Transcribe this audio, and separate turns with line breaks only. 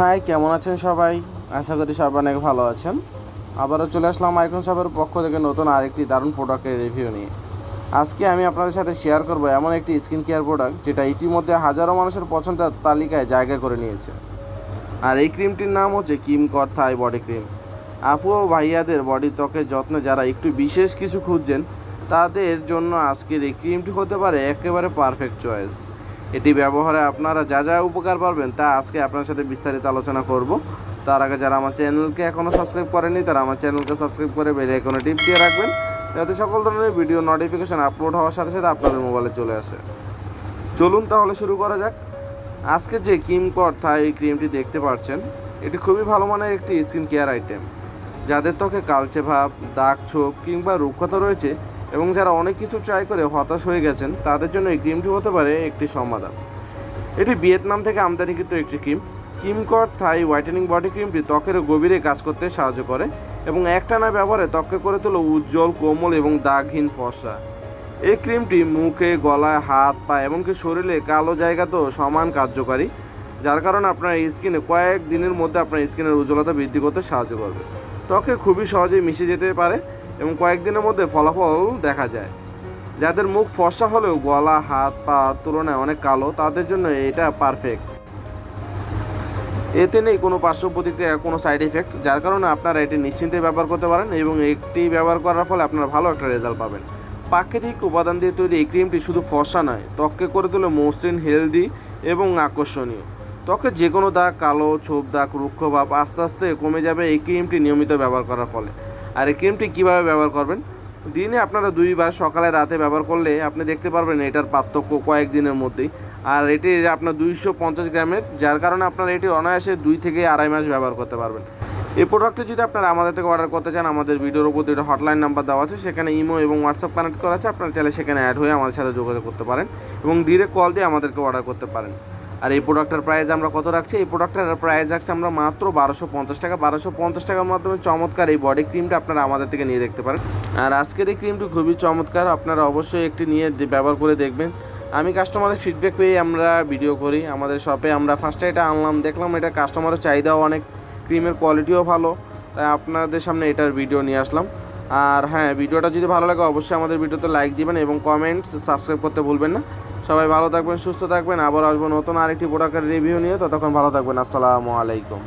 High কেমন আছেন সবাই? আশা করি সবাই অনেক ভালো আছেন। আবারও চলে আসলাম আইকন শপের পক্ষ থেকে নতুন আরেকটি দারুণ প্রোডাক্টের রিভিউ নিয়ে। আজকে আমি আপনাদের সাথে শেয়ার করব এমন একটি স্কিন কেয়ার প্রোডাক্ট যেটা ইতিমধ্যে হাজারো মানুষের পছন্দের তালিকায় জায়গা করে নিয়েছে। আর এই ক্রিমটির নাম হচ্ছে কিম থাই বডি ক্রিম আপু ও ভাইয়াদের বডি ত্বকের যত্নে যারা একটু বিশেষ কিছু খুঁজছেন, তাদের জন্য আজকের এই ক্রিমটি হতে পারে একেবারে পারফেক্ট চয়েস এটি ব্যবহারে আপনারা যা যা উপকার পাবেন তা আজকে আপনার সাথে বিস্তারিত আলোচনা করব। তার আগে যারা আমার চ্যানেলকে এখনও সাবস্ক্রাইব করেনি তারা আমার চ্যানেলকে সাবস্ক্রাইব করে বেলে এখনও টিপ দিয়ে রাখবেন। যাতে সকল ধরনের ভিডিও নোটিফিকেশন আপলোড হওয়ার সাথে সাথে আপনাদের মোবাইলে চলে আসে। চলুন তাহলে শুরু করা যাক। আজকে যে ক্রিম কর থাই এই ক্রিমটি দেখতে পাচ্ছেন। এটি খুবই ভালো মানের একটি স্কিন কেয়ার আইটেম যাদের ত্বকে কালচে ভাব, দাগ ছোপ কিংবা রুক্ষতা রয়েছে এবং যারা অনেক কিছু ট্রাই করে হতাশ হয়ে গেছেন, তাদের জন্য এই ক্রিমটি হতে পারে একটি সমাধান। এটি ভিয়েতনাম থেকে আমদানিকৃত একটি ক্রিম কিমকর থাই হোয়াইটেনিং বডি ক্রিমটি ত্বকের গভীরে কাজ করতে সাহায্য করে এবং একটানা ব্যবহারে ত্বককে করে তোলো উজ্জ্বল, কোমল এবং দাগহীন ফর্সা। এই ক্রিমটি মুখে, গলায়, হাত পা এমনকি শরীরে কালো জায়গাতেও সমান কার্যকারী, যার কারণে আপনার স্কিনে কয়েক দিনের মধ্যে আপনার স্কিনের উজ্জ্বলতা বৃদ্ধি করতে সাহায্য করবে। ত্বকে খুবই সহজেই মিশে যেতে পারে এবং কয়েকদিনের মধ্যে ফলাফল দেখা যায়। যাদের মুখ ফর্সা হলেও গলা, হাত, পা তুলনায় অনেক কালো, তাদের জন্য এটা পারফেক্ট এতে নেই কোনো পার্শ্ব প্রতিক্রিয়া, কোনো সাইড এফেক্ট যার কারণে আপনারা এটি নিশ্চিন্তে ব্যবহার করতে পারেন এবং একটি ব্যবহার করার ফলে আপনারা ভালো একটা রেজাল্ট পাবেন। প্রাকৃতিক উপাদান দিয়ে তৈরি এই ক্রিমটি শুধু ফর্সা নয়, ত্বককে করে তোলে মসৃণ হেলদি এবং আকর্ষণীয়। ত্বকে যে কোনো দাগ, কালো, ছোপ দাগ, রুক্ষ ভাব আস্তে আস্তে কমে যাবে এই ক্রিমটি নিয়মিত ব্যবহার করার ফলে। আর এই ক্রিমটি কীভাবে ব্যবহার করবেন? দিনে আপনারা দুইবার সকালে রাতে ব্যবহার করলে আপনি দেখতে পারবেন এটার পার্থক্য কয়েকদিনের মধ্যেই। আর এটি আপনার দুইশো পঞ্চাশ গ্রামের, যার কারণে আপনারা এটি অনায়াসে দুই থেকে আড়াই মাস ব্যবহার করতে পারবেন। এই প্রোডাক্টটি যদি আপনারা আমাদের থেকে অর্ডার করতে চান, আমাদের ভিডিওর উপর দুটো হটলাইন নাম্বার দেওয়া আছে, সেখানে ইমো এবং হোয়াটসঅ্যাপ কানেক্ট করা আছে। আপনারা চাইলে সেখানে অ্যাড হয়ে আমাদের সাথে যোগাযোগ করতে পারেন এবং ডিরেক্ট কল দিয়ে আমাদেরকে অর্ডার করতে পারেন। আর এই প্রোডাক্টের প্রাইস আমরা কত রাখছি? এই প্রোডাক্টের প্রাইস রাখছি আমরা মাত্র বারোশো পঞ্চাশ টাকা। বারোশো পঞ্চাশ টাকার মাধ্যমে চমৎকার এই বডি ক্রিমটা আপনারা আমাদের থেকে নিয়ে দেখতে পারেন। আর আজকের এই ক্রিমটি খুবই চমৎকার, আপনারা অবশ্যই একটি নিয়ে ব্যবহার করে দেখবেন। আমি কাস্টমারের ফিডব্যাক পেয়ে আমরা ভিডিও করি, আমাদের শপে আমরা ফার্স্টে এটা আনলাম, দেখলাম এটা কাস্টমারের চাহিদাও অনেক ক্রিমের কোয়ালিটিও ভালো, তাই আপনাদের সামনে এটার ভিডিও নিয়ে আসলাম। আর হ্যাঁ ভিডিওটা যদি ভালো লাগে অবশ্যই আমাদের ভিডিওতে লাইক দিবেন এবং কমেন্টস সাবস্ক্রাইব করতে ভুলবেন না। সবাই ভালো থাকবেন, সুস্থ থাকবেন। আবার আসব নতুন আরেকটি প্রোডাক্টের রিভিউ নিয়ে। ততক্ষণ ভালো থাকবেন। আসসালামু আলাইকুম।